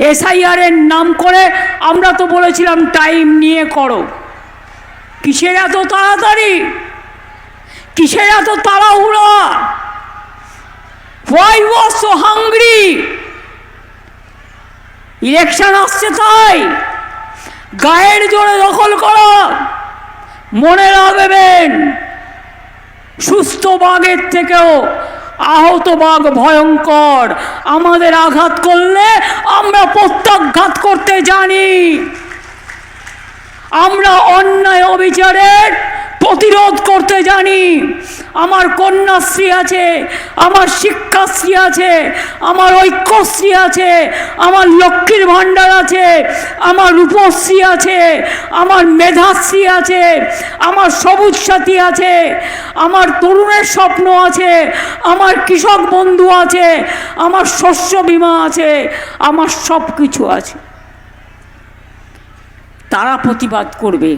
SIR এর নাম করে আমরা তো বলেছিলাম টাইম নিয়ে করো। কিসের এত তাড়াতাড়ি? কিসের এত তাড়াহুড়া? Why was so hungry election আসছে তাই। গায়ের জোরে দখল করা। মনে রাখবেন সুস্থ বাঘের থেকেও আহত বাঘ ভয়ঙ্কর। আমাদের আঘাত করলে আমরা প্রত্যাঘাত করতে জানি। আমরা অন্যায় অবিচারের প্রতিরোধ করতে জানি আমার কন্যাশ্রী আছে আমার শিক্ষাশ্রী আছে আমার ঐক্যশ্রী আছে আমার লক্ষ্মীর ভাণ্ডার আছে আমার রূপশ্রী আছে আমার মেধাশ্রী আছে আমার সবুজ সাথী আছে আমার তরুণের স্বপ্ন আছে আমার কৃষক বন্ধু আছে আমার শস্য বীমা আছে আমার সব কিছু আছে তারা প্রতিবাদ করবে